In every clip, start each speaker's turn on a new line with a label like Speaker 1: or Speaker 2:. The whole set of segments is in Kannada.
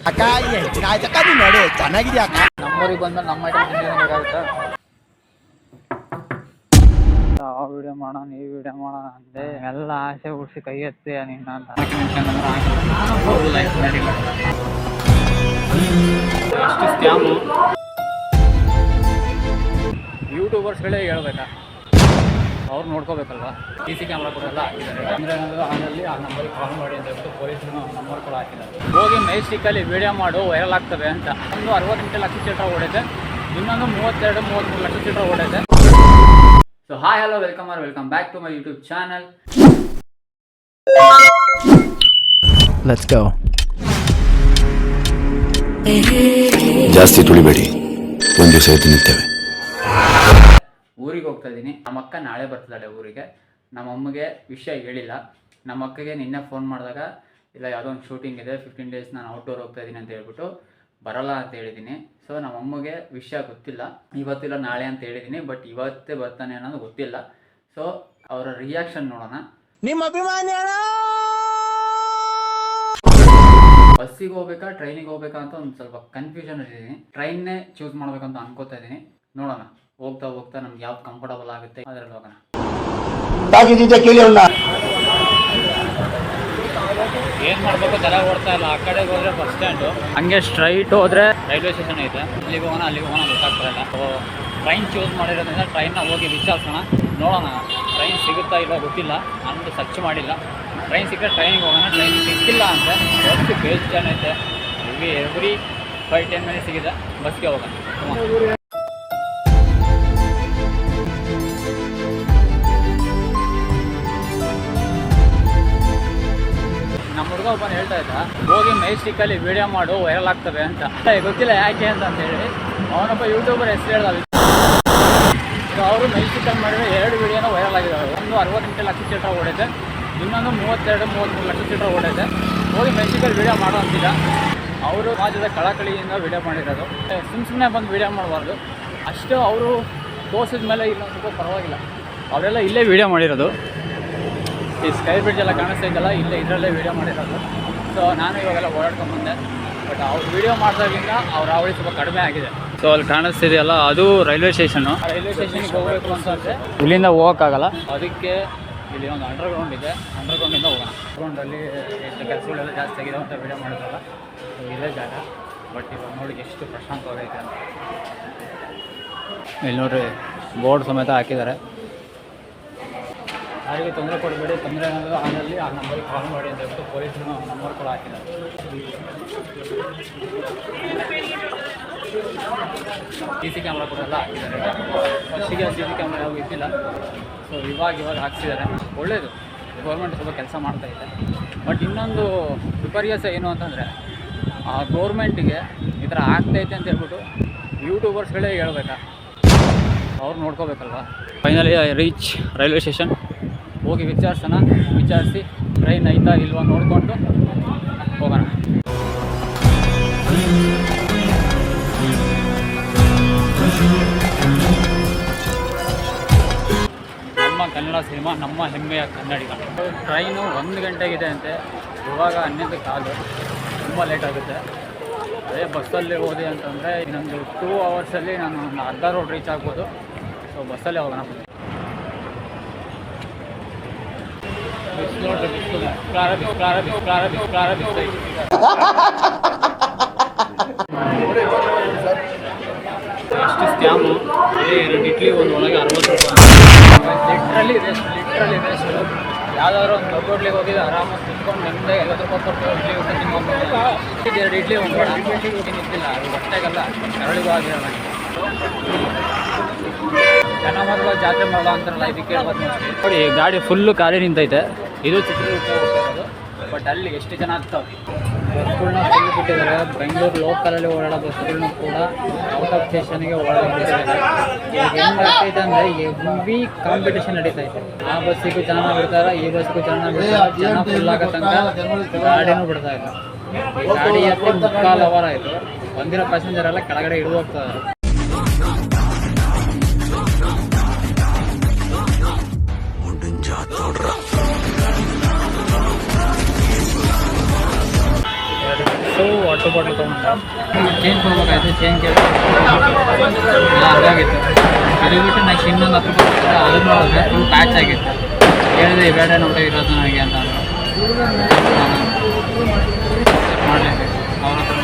Speaker 1: ಅಕ್ಕ ಹೆಚ್ಚಿನ ಆಯ್ತಕ್ಕ ನೀನ್ ನೋಡಿ ಚೆನ್ನಾಗಿದ್ಯಾ ಅಕ್ಕ?
Speaker 2: ನಮ್ಮೂರಿಗೆ ಬಂದ ನಮ್ಮ ತಿಂದಿದ್ದಾಗುತ್ತೆ ಆ ವಿಡಿಯೋ ಮಾಡೋಣ ಈ ವಿಡಿಯೋ ಮಾಡೋಣ ಅಂದೆ. ಎಲ್ಲ ಆಸೆ ಹುಡ್ಸಿ ಕೈ ಎತ್ತಿ ನಿನ್ನ ಅಂತ. ಯೂಟ್ಯೂಬರ್ಸ್ಗಳೇ ಹೇಳ್ಬೇಕಾ? ಅವ್ರು ನೋಡ್ಕೋಬೇಕಲ್ವಾ? ಸಿ ಸಿ ಕ್ಯಾಮ್ರಾ ಕೂಡ ಎಲ್ಲ ಹಾಕಿದ್ದಾರೆ. ಅಂದರೆ ಆನಲ್ಲಿ ಆ ನಂಬರಿಗೆ ಕಾಲ್ ಮಾಡಿ ಅಂತ ಹೇಳ್ಬಿಟ್ಟು ಪೊಲೀಸರು ನಂಬರ್ ಕೂಡ ಹಾಕಿದ್ದಾರೆ. ಹೋಗಿ ಮೈಸ್ಟಿಕಲ್ಲಿ ವಿಡಿಯೋ ಮಾಡು ವೈರಲ್ ಆಗ್ತವೆ ಅಂತ. ಒಂದು ಅರವತ್ತೆಂಟು ಲಕ್ಷ ಚಿತ್ರ ಓಡಿದೆ ಇನ್ನೊಂದು ಮೂವತ್ತೆರಡು ಮೂವತ್ತ್ಮೂರು ಲಕ್ಷ ಚಿತ್ರ ಓಡಿದೆ so hi hello welcome R welcome back to my YouTube channel
Speaker 1: let's go
Speaker 3: ಜಾಸ್ತಿ ತುಳಿಬೇಡಿ. ಒಂದು ದಿವಸ ಎದ್ದು ನಿಲ್ತೇವೆ
Speaker 2: ಹೋಗ್ತಾ ಇದ್ದೀನಿ ನಮ್ಮ ಅಕ್ಕ ನಾಳೆ ಬರ್ತಿದ್ದಾಳೆ ಊರಿಗೆ. ನಮ್ಮ ಅಮ್ಮಗೆ ವಿಷಯ ಹೇಳಿಲ್ಲ. ನಮ್ಮ ಅಕ್ಕಗೆ ನಿನ್ನೆ ಫೋನ್ ಮಾಡಿದಾಗ ಇಲ್ಲ ಯಾವುದೋ ಒಂದು ಶೂಟಿಂಗ್ ಇದೆ ಫಿಫ್ಟೀನ್ ಡೇಸ್ ನಾನು ಔಟ್ಡೋರ್ ಹೋಗ್ತಾ ಇದ್ದೀನಿ ಅಂತ ಹೇಳ್ಬಿಟ್ಟು ಬರಲ್ಲ ಅಂತ ಹೇಳಿದ್ದೀನಿ. ಸೊ ನಮ್ಮ ಅಮ್ಮಗೆ ವಿಷಯ ಗೊತ್ತಿಲ್ಲ. ಇವತ್ತಿಲ್ಲ ನಾಳೆ ಅಂತ ಹೇಳಿದ್ದೀನಿ ಬಟ್ ಇವತ್ತೇ ಬರ್ತಾನೆ ಅನ್ನೋದು ಗೊತ್ತಿಲ್ಲ. ಸೊ ಅವರ ರಿಯಾಕ್ಷನ್ ನೋಡೋಣ.
Speaker 1: ನಿಮ್ಮ ಅಭಿಮಾನಿ
Speaker 2: ಬಸ್ಸಿಗೆ ಹೋಗ್ಬೇಕಾ ಟ್ರೈನಿಗೆ ಹೋಗ್ಬೇಕಾ ಅಂತ ಒಂದು ಸ್ವಲ್ಪ ಕನ್ಫ್ಯೂಷನ್ ಇದ್ದೀನಿ. ಟ್ರೈನ್ನೇ ಚೂಸ್ ಮಾಡ್ಬೇಕಂತ ಅನ್ಕೋತಾ ಇದ್ದೀನಿ. ನೋಡೋಣ. ಹೋಗ್ತಾ ಹೋಗ್ತಾ ನಮ್ಗೆ ಯಾವ್ದು ಕಂಫರ್ಟಬಲ್ ಆಗುತ್ತೆ ಅದರಲ್ಲಿ ಹೋಗೋಣ. ಏನ್ ಮಾಡ್ಬೇಕು? ತಲೆ ಓಡ್ತಾ ಇಲ್ಲ. ಆ ಕಡೆ ಹೋದ್ರೆ ಬಸ್ ಸ್ಟ್ಯಾಂಡ್ ಹಂಗೆ ಸ್ಟ್ರೈಟ್ ಹೋದ್ರೆ ರೈಲ್ವೆ ಸ್ಟೇಷನ್ ಐತೆ. ಅಲ್ಲಿಗೆ ಹೋಗೋಣ ಅಲ್ಲಿಗೆ ಹೋಗೋಣ ಗೊತ್ತಾಗ್ತಾ ಇಲ್ಲ. ಟ್ರೈನ್ ಚೂಸ್ ಮಾಡಿರೋದ್ರಿಂದ ಟ್ರೈನ್ನ ಹೋಗಿ ವಿಚಾರಿಸೋಣ. ನೋಡೋಣ. ಟ್ರೈನ್ ಸಿಗುತ್ತಾ ಇಲ್ಲ ಗೊತ್ತಿಲ್ಲ. ನಾನು ಸರ್ಚ್ ಮಾಡಿಲ್ಲ. ಟ್ರೈನ್ ಸಿಕ್ಕರೆ ಟ್ರೈನಿಗೆ ಹೋಗೋಣ. ಟ್ರೈನ್ ಸಿಕ್ಕಿಲ್ಲ ಅಂದರೆ ಎಷ್ಟು ಬೇಜಾನ್ ಐತೆ. ಇಲ್ಲಿ ಎವ್ರಿ ಫೈವ್ ಟೆನ್ ಮಿನಿಟ್ಸ್ ಸಿಗಿದೆ. ಬಸ್ಗೆ ಹೋಗೋಣ. ಹೇಳ್ತಾ ಇದ್ದ, ಹೋಗಿ ಮೆಜೆಸ್ಟಿಕ್ಕಲ್ಲಿ ವಿಡಿಯೋ ಮಾಡು ವೈರಲ್ ಆಗ್ತವೆ ಅಂತ. ಗೊತ್ತಿಲ್ಲ ಯಾಕೆ ಅಂತ ಹೇಳಿ ಅವನೊಬ್ಬ ಯೂಟ್ಯೂಬರ್ ಹೆಸರು ಹೇಳ್ದ ಅವರು ಮೈಸ್ಟಿಕಲ್ ಮಾಡಿದ್ರೆ ಎರಡು ವಿಡಿಯೋನ ವೈರಲ್ ಆಗಿದ್ದಾವೆ ಒಂದು ಅರವತ್ತೆಂಟು ಲಕ್ಷ ಚಿತ್ರ ಓಡಿದೆ, ಇನ್ನೊಂದು ಮೂವತ್ತೆರಡು ಮೂವತ್ತ್ಮೂರು ಲಕ್ಷ ಚಿತ್ರ ಓಡಿದೆ. ಹೋಗಿ ಮೈಸ್ಟಿಕಲ್ಲಿ ವಿಡಿಯೋ ಮಾಡೋ ಅಂತಿದ್ದ. ಅವರು ರಾಜ್ಯದ ಕಳಕಳಿಯಿಂದ ವಿಡಿಯೋ ಮಾಡಿರೋದು. ಸುಮ್ಮ ಸುಮ್ಮನೆ ಬಂದು ವಿಡಿಯೋ ಮಾಡಬಾರ್ದು. ಅಷ್ಟು ಅವರು ತೋರಿಸಿದ ಮೇಲೆ ಇನ್ನೊಂದು ಸ್ವಲ್ಪ ಪರವಾಗಿಲ್ಲ. ಅವರೆಲ್ಲ ಇಲ್ಲೇ ವಿಡಿಯೋ ಮಾಡಿರೋದು. ಈ ಸ್ಕೈ ಬ್ರಿಡ್ಜ್ ಎಲ್ಲ ಕಾಣಿಸ್ತಾ ಇದೆಯಲ್ಲ, ಇಲ್ಲೇ ಇದರಲ್ಲೇ ವೀಡಿಯೋ ಮಾಡಿರೋದು. ಸೊ ನಾನು ಇವಾಗೆಲ್ಲ ಓಡಾಡ್ಕೊಂಡು ಬಂದೆ. ಬಟ್ ಅವ್ರು ವೀಡಿಯೋ ಮಾಡಿದಾಗಿಂದ ಅವ್ರ ಅವಳಿ ಸ್ವಲ್ಪ ಕಡಿಮೆ ಆಗಿದೆ. ಸೊ ಅಲ್ಲಿ ಕಾಣಿಸ್ತಿದೆಯಲ್ಲ ಅದು ರೈಲ್ವೆ ಸ್ಟೇಷನು? ರೈಲ್ವೆ ಸ್ಟೇಷನ್ಗೆ ಹೋಗಬೇಕು ಅಂತಂದರೆ ಇಲ್ಲಿಂದ ಹೋಗೋಕ್ಕಾಗಲ್ಲ? ಅದಕ್ಕೆ ಇಲ್ಲಿ ಒಂದು ಅಂಡರ್ ಗ್ರೌಂಡ್ ಇದೆ ಅಂಡರ್ ಗ್ರೌಂಡಿಂದ ಹೋಗೋಣ ಗ್ರೌಂಡಲ್ಲಿ ಕೆಲಸಗಳೆಲ್ಲ ಜಾಸ್ತಿ ಆಗಿದೆ ಅಂತ ವೀಡಿಯೋ ಮಾಡಿದ್ರಲ್ಲ. ಸೊ ಇದೇ ಜಾಗ. ಬಟ್ ಇವಾಗ ನೋಡಿ ಎಷ್ಟು ಪ್ರಶಾಂತವಾಗೈತೆ ಅಂತ. ಇಲ್ಲಿ ನೋಡ್ರಿ ಬೋರ್ಡ್ ಸಮೇತ ಹಾಕಿದ್ದಾರೆ. ಯಾರಿಗೆ ತೊಂದರೆ ಕೊಡಬೇಡಿ, ತೊಂದರೆ ಏನಾದರೂ ಆದಲ್ಲಿ ಆ ನಂಬರಿಗೆ ಕಾಲ್ ಮಾಡಿ ಅಂತ ಹೇಳ್ಬಿಟ್ಟು ಪೊಲೀಸರು ನಂಬರ್ ಕೂಡ ಹಾಕಿದ್ದಾರೆ. ಸಿ ಸಿ ಕ್ಯಾಮ್ರಾ ಕೂಡ ಎಲ್ಲ ಹಾಕಿದ್ದಾರೆ. ಫಸ್ಟಿಗೆ ಸಿ ಸಿ ಕ್ಯಾಮ್ರಾ ಯಾವಾಗ ಇದ್ದಿಲ್ಲ ಸೊ ಇವಾಗ ಇವಾಗ ಹಾಕ್ಸಿದ್ದಾರೆ. ಒಳ್ಳೆಯದು ಗೌರ್ಮೆಂಟ್ ಸ್ವಲ್ಪ ಕೆಲಸ ಮಾಡ್ತಾ ಇದೆ. ಬಟ್ ಇನ್ನೊಂದು ವಿಪರ್ಯಾಸ ಏನು ಅಂತಂದರೆ, ಆ ಗೌರ್ಮೆಂಟಿಗೆ ಈ ಥರ ಆಗ್ತೈತೆ ಅಂತ ಹೇಳ್ಬಿಟ್ಟು ಯೂಟ್ಯೂಬರ್ಸ್ಗಳೇ ಹೇಳ್ಬೇಕಾ? ಅವ್ರು ನೋಡ್ಕೋಬೇಕಲ್ವಾ? ಫೈನಲಿ ರೀಚ್ ರೈಲ್ವೆ ಸ್ಟೇಷನ್ ಹೋಗಿ ವಿಚಾರಿಸೋಣ, ವಿಚಾರಿಸಿ ಟ್ರೈನ್ ಐತಾ ಇಲ್ವಾ ನೋಡಿಕೊಂಡು ಹೋಗೋಣ. ನಮ್ಮ ಕನ್ನಡ ಸಿನಿಮಾ, ನಮ್ಮ ಹೆಮ್ಮೆಯ ಕನ್ನಡಿಗ. ಟ್ರೈನು ಒಂದು ಗಂಟೆಗಿದೆ ಅಂತೆ, ಇವಾಗ ಹನ್ನೊಂದು ಕಾಲು, ತುಂಬ ಲೇಟ್ ಆಗುತ್ತೆ. ಅದೇ ಬಸ್ಸಲ್ಲಿ ಹೋದೆ ಅಂತಂದರೆ ಇನ್ನೊಂದು ಟೂ ಅವರ್ಸಲ್ಲಿ ನಾನು ಅರ್ಧ ರೋಡ್ ರೀಚ್ ಆಗ್ಬೋದು. ಸೊ ಬಸ್ಸಲ್ಲೇ ಹೋಗೋಣ. ಎರಡು ಇಡ್ಲಿ ಒಂದು ಒಳಗೆ ಅರವತ್ತು ರೂಪಾಯಿ ಲಿಟ್ರಲ್ಲಿ ಇದೆ ಲಿಟ್ರಲ್ಲಿ ಇದೆ ಒಂದು ದೊಡ್ಡ ಆರಾಮಾಗಿ ತಿನ್ಕೊಂಡು ನಿಮ್ಮದೇ ಐವತ್ತು ರೂಪಾಯಿ ಕೊಟ್ಟು ಎರಡು ಇಡ್ಲಿ ಒಂದು ತಿನ್ನಿದ್ದಿಲ್ಲ ಅದು ಕರಳಿಗೂ ಜಾತ್ರೆ ಅಂತಾರಲ್ಲ ಇದಕ್ಕೆ ನೋಡಿ ಗಾಡಿ ಫುಲ್ಲು ಖಾಲಿ ನಿಂತೈತೆ. ಇದು ಚಿತ್ರದುರ್ಗ ಬಟ್ ಅಲ್ಲಿ ಎಷ್ಟು ಜನ ಆಗ್ತಾವೆ? ಬಸ್ಗಳನ್ನ ಫುಲ್ ಬಿಟ್ಟಿದ್ದಾರೆ. ಬೆಂಗಳೂರು ಲೋಕಲಲ್ಲಿ ಓಡಾಡೋ ಬಸ್ಗಳನ್ನ ಕೂಡ ಔಟ್ ಆಫ್ ಸ್ಟೇಷನ್ಗೆ ಓಡಾಡ್ಬಿಟ್ಟಿದ್ದಾರೆ ಈಗ ಹೆಂಗಾಗ್ತೈತೆ ಅಂದರೆ ಹೆವಿ ಕಾಂಪಿಟೇಷನ್ ನಡೀತಾ ಇದೆ. ಆ ಬಸ್ಸಿಗೂ ಜನ ಬಿಡ್ತಾರೆ, ಈ ಬಸ್ಗೂ ಜನ ಬಿಡ್ತಾರೆ. ಜನ ಫುಲ್ ಆಗೋ ತನಕ ಗಾಡಿನೂ ಬಿಡ್ತಾ ಇಲ್ಲ. ಗಾಡಿ ಹತ್ತಿ ಮುಕ್ಕಾಲು ಅವರ್ ಆಯಿತು. ಬಂದಿರೋ ಪ್ಯಾಸೆಂಜರ್ ಎಲ್ಲ ಕೆಳಗಡೆ ಇಡುವ ಹೋಗ್ತಾರೆ ವಾಟರ್ ಬಾಟಲ್ ತೊಗೊಂಡ ಚೇಂಜ್ ಕೊಡ್ಬೇಕಾಯ್ತು ಚೇಂಜ್ ಕೇಳಿ ಅದಾಗಿತ್ತು ಅದು ಬಿಟ್ಟು ನೆಕ್ಸ್ಟ್ ಇನ್ನೊಂದು ಹತ್ತು ರೂಪಾಯಿ ಅದನ್ನು ನೋಡಿದ್ರೆ ಫುಲ್ ಪ್ಯಾಚ್ ಆಗಿತ್ತು. ಹೇಳಿದೆ ಬೇಡ ನೋಟ ಇರೋದು ನನಗೆ ಅಂತ ಅಂದ್ರು. ಮಾಡಲೇಬೇಕು ಅವ್ರ ಹತ್ರ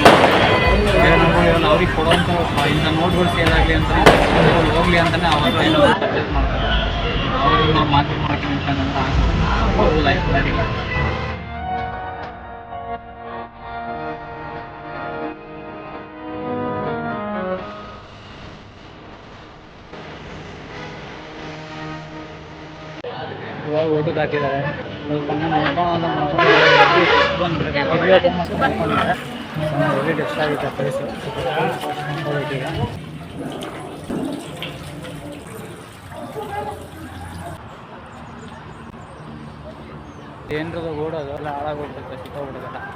Speaker 2: ಇರಲ್ಲ, ಅವ್ರಿಗೆ ಕೊಡುವಂಥ ಇಂಥ ನೋಟ್ಗಳು ಸೇಲ್ ಆಗಲಿ ಅಂತ, ಹೋಗಲಿ ಅಂತಲೇ ಅವರು ಪರ್ಚೇಸ್ ಮಾಡ್ತಾರೆ. ಅವ್ರಿಗೆ ನಾವು ಮಾರ್ಕೆಟ್ ಮಾಡ್ಕೊಂಡು ಅಂತ ಲೈಫ್ ಮತ್ತು ಹಾಕಿದ್ದಾರೆ ಒಳ್ಳೆ ಡೆಸ್ಟ್ ಆಗುತ್ತೆ ಪ್ರೈಸ್ ಏನರದ ಓಡೋದು ಎಲ್ಲ ಹಾಳಾಗೋಗ್ಬಿಡುತ್ತೆ ಸಿಕ್ಕೋಗ್ಬಿಡುತ್ತಲ್ಲ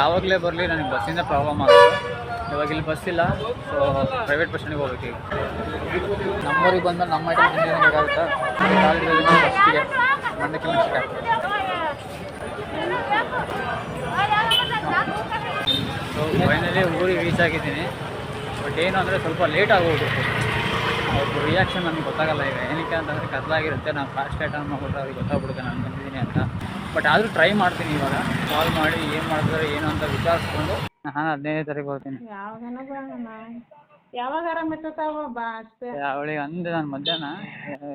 Speaker 2: ಯಾವಾಗಲೇ ಬರಲಿ, ನನಗೆ ಬಸ್ಸಿಂದ ಪ್ರಾಬ್ಲಮ್ ಆಗುತ್ತೆ. ಇವಾಗ ಇಲ್ಲಿ ಬಸ್ ಇಲ್ಲ ಸೊ ಪ್ರೈವೇಟ್ ಬಸ್ ಸ್ಟ್ಯಾಂಡಿಗೆ ಹೋಗ್ಬೇಕು ಈಗ. ನಮ್ಮೂರಿಗೆ ಬಂದ ನಮ್ಮ ಐಟಮ್ ಬಸ್ಸಿಗೆ ಫಸ್ಟಿಗೆ ಮಂಡಕ್ಕಿ ಮೆಣಸಿಕಾಯಿ ಸೊ ಫೈನಲಿ ಊರಿಗೆ ರೀಚ್ ಆಗಿದ್ದೀನಿ. ಬಟ್ ಏನು ಅಂದರೆ ಸ್ವಲ್ಪ ಲೇಟ್ ಆಗೋಗ್ಬಿಟ್ಟು. ಅವ್ರದ್ದು ರಿಯಾಕ್ಷನ್ ನನಗೆ ಗೊತ್ತಾಗಲ್ಲ ಈಗ. ಏನಕ್ಕೆ ಅಂತಂದರೆ ಕತ್ಲಾಗಿರುತ್ತೆ. ನಾನು ಫಾಸ್ಟ್ ಐಟಮ್ ಮಾಡ್ಬಿಟ್ಟು ಅವ್ರಿಗೆ ಗೊತ್ತಾಗ್ಬಿಡುತ್ತೆ. ನಾನು ಬಂದಿದ್ದೀನಿ ಅಂತ. ಬಟ್ ಆದರೂ ಟ್ರೈ ಮಾಡ್ತೀನಿ ಇವಾಗ. ಕಾಲ್ ಮಾಡಿ ಏನು ಮಾಡ್ತಾರೆ ಏನು ಅಂತ ವಿಚಾರಿಸ್ಕೊಂಡು ನಾನು ಹದಿನೈದು ತಾರೀಕು ಬರ್ತೀನಿ.
Speaker 4: ಯಾವಾಗನ ಬರೋಣ ಯಾವಾಗ ಆರಾಮ ಇರ್ತಾವ ಬಾ ಅಷ್ಟೇ.
Speaker 2: ಅವಳಿಗೆ ಅಂದೆ ನಾನು ಮಧ್ಯಾಹ್ನ.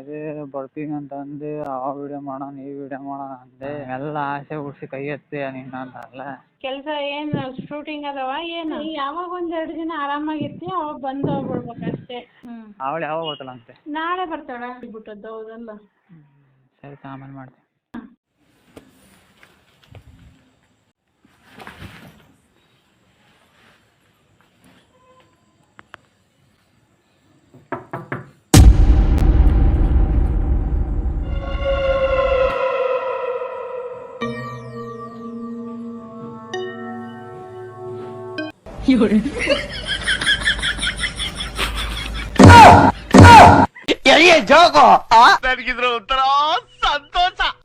Speaker 2: ಇದು ಬರ್ತೀನಿ ಅಂತ ಅಂದೆ ಆ ವಿಡಿಯೋ ಮಾಡೋಣ ಈ ವಿಡಿಯೋ ಮಾಡೋಣ ಅಂದೆ. ಎಲ್ಲ ಆಸೆ ಉಡ್ಸಿ ಕೈ ಎತ್ತಿ ನೀನು ಅಂತ ಅಲ್ಲ.
Speaker 4: ಕೆಲಸ ಏನು ಶೂಟಿಂಗ್ ಅದಾವ ಏನು? ಯಾವಾಗ ಒಂದ್ ಎರಡು ದಿನ ಆರಾಮಾಗಿರ್ತಿ ಅವಾಗ ಬಂದು ಹೋಗ್ಬಿಡ್ಬೇಕು ಅಷ್ಟೇ ಹ್ಮ್.
Speaker 2: ಅವಳು ಯಾವಾಗ ಬರ್ತಾಳಂತೆ?
Speaker 4: ನಾಳೆ ಬರ್ತಾಳ. ಬಿಟ್ಟದ್ದು ಹೌದಲ್ಲ.
Speaker 2: ಸರಿ ಆಮೇಲೆ ಮಾಡ್ತೀನಿ.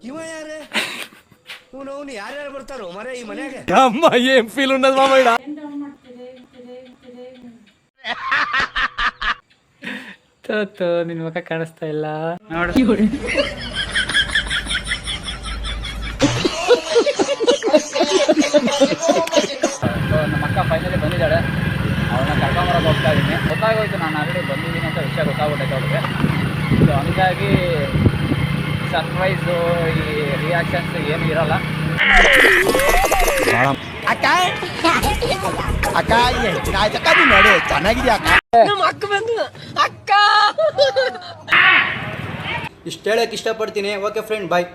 Speaker 1: ಇವ ಯಾರೇ? ಇವನು ಅವನು ಯಾರ್ಯಾರು ಬರ್ತಾರೋ? ಮರೆ ಈ ಮನ್ಯಾಗ
Speaker 2: ತೋತು ನಿನ್ ಮುಖ ಕಾಣಿಸ್ತಾ ಇಲ್ಲ. ನೋಡು ನಮ್ಮ ಅಕ್ಕ ಫೈನಲಿ ಬಂದಿದ್ದಾಳೆ ಕರ್ಕೊಂಬರಕ್ಕೆ ಹೋಗ್ತಾ ಇದ್ದೀನಿ. ಗೊತ್ತಾಗೋಯ್ತು ನಾನು ಆಲ್ರೆಡಿ ಬಂದಿದ್ದೀನಿ ಅಂತ ವಿಷಯ ಗೊತ್ತಾಗ್ಬಿಟ್ಟೈತೆ ಅವ್ರಿಗೆ ಸೊ ಹಂಗಾಗಿ ಸರ್ಪ್ರೈಸು ಈ ರಿಯಾಕ್ಷನ್ಸ್ ಏನು ಇರೋಲ್ಲ.
Speaker 1: ಅಕ್ಕ! ಅಕ್ಕ ನೀನು ನೋಡಿ ಚೆನ್ನಾಗಿದ್ಯಾ ಅಕ್ಕ?
Speaker 5: ಇಷ್ಟು ಹೇಳಕ್ಕೆ ಇಷ್ಟಪಡ್ತೀನಿ. Okay friend bye